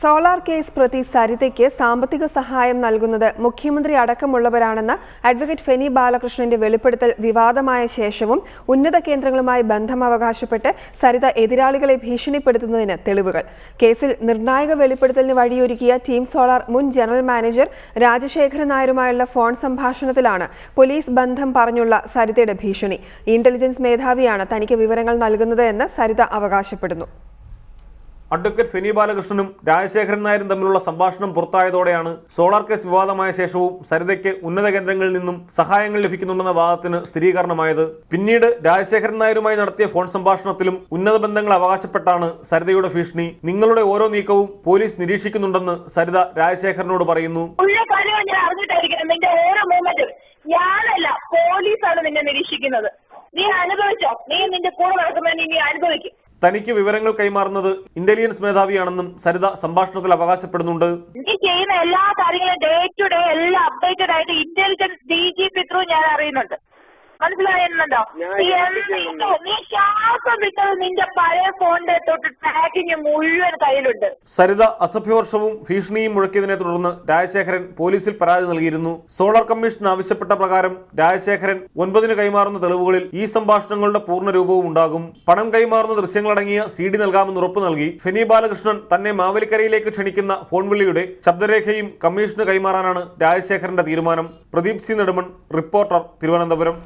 Solar case പ്രതി സരിതയ്ക്ക് സാമ്പത്തിക സഹായം നൽകുന്നത് മുഖ്യമന്ത്രി അടക്കമുള്ളവരാണെന്ന അഡ്വക്കേറ്റ് ഫെനി ബാലകൃഷ്ണന്റെ വെളിപ്പെടുത്തൽ വിവാദമായ ശേഷവും ഉന്നത കേന്ദ്രങ്ങളുമായി ബന്ധം അവകാശപ്പെട്ട് സരിത എതിരാളികളെ ഭീഷണിപ്പെടുത്തുന്നതിന് തെളിവുകൾ. കേസിൽ നിർണായക വെളിപ്പെടുത്തലിന് വഴിയൊരുക്കിയ ടീം സോളാർ മുൻ ജനറൽ മാനേജർ രാജശേഖരൻ നായരുമായുള്ള ഫോൺ സംഭാഷണത്തിലാണ് പോലീസ് ബന്ധം പറഞ്ഞുള്ള സരിതയുടെ ഭീഷണി. ഇന്റലിജൻസ് മേധാവിയാണ് തനിക്ക് വിവരങ്ങൾ നൽകുന്നത് സരിത അവകാശപ്പെടുന്നു. അഡ്വക്കേറ്റ് ഫെനി ബാലകൃഷ്ണനും രാജശേഖരൻ നായരും തമ്മിലുള്ള സംഭാഷണം പുറത്തായതോടെയാണ് സോളാർ കേസ് വിവാദമായ ശേഷവും സരിതയ്ക്ക് ഉന്നത കേന്ദ്രങ്ങളിൽ നിന്നും സഹായങ്ങൾ ലഭിക്കുന്നുണ്ടെന്ന വാദത്തിന് സ്ഥിരീകരണമായത്. പിന്നീട് രാജശേഖരൻ നായരുമായി നടത്തിയ ഫോൺ സംഭാഷണത്തിലും ഉന്നത ബന്ധങ്ങൾ അവകാശപ്പെട്ടാണ് സരിതയുടെ ഭീഷണി. നിങ്ങളുടെ ഓരോ നീക്കവും പോലീസ് നിരീക്ഷിക്കുന്നുണ്ടെന്ന് സരിത രാജശേഖരനോട് പറയുന്നു. ഞാനല്ല പോലീസാണ് നിന്നെ നിരീക്ഷിക്കുന്നത്. നീ അനുഭവിച്ചോ? നീ നിന്റെ കൂടെ നടക്കുന്നതിന് നീ അനുഭവിക്കും. തനിക്ക് വിവരങ്ങൾ കൈമാറുന്നത് ഇന്റലിജൻസ് മേധാവിയാണെന്നും സരിത സംഭാഷണത്തിൽ അവകാശപ്പെടുന്നുണ്ട്. ചെയ്യുന്ന എല്ലാ കാര്യങ്ങളും ഡേ ടു ഡേ എല്ലാം അപ്ഡേറ്റഡ് ആയിട്ട് intelligence D G P through ഞാൻ അറിയുന്നുണ്ട്. നീ എന്ത് നീ ശ്വാസം വിട്ടത് നിന്റെ പഴയ ഫോണിന്റെ തൊട്ട് ട്രാക്കിങ് മുഴുവൻ കയ്യിലുണ്ട്. സരിത അസഭ്യവർഷവും ഭീഷണിയും മുഴക്കിയതിനെ തുടർന്ന് രാജശേഖരൻ പോലീസിൽ പരാതി നൽകിയിരുന്നു. സോളാർ കമ്മീഷൻ ആവശ്യപ്പെട്ട പ്രകാരം രാജശേഖരൻ ഒൻപതിന് കൈമാറുന്ന തെളിവുകളിൽ ഈ സംഭാഷണങ്ങളുടെ പൂർണ രൂപവും ഉണ്ടാകും. പണം കൈമാറുന്ന ദൃശ്യങ്ങളടങ്ങിയ സി ഡി നൽകാമെന്ന് ഉറപ്പു നൽകി. ഫെനി ബാലകൃഷ്ണൻ തന്നെ മാവേലിക്കരയിലേക്ക് ക്ഷണിക്കുന്ന ഫോൺ വിളിയുടെ ശബ്ദരേഖയും കമ്മീഷന് കൈമാറാനാണ് രാജശേഖരന്റെ തീരുമാനം. Pradeep C Nedumon reporter Thiruvananthapuram.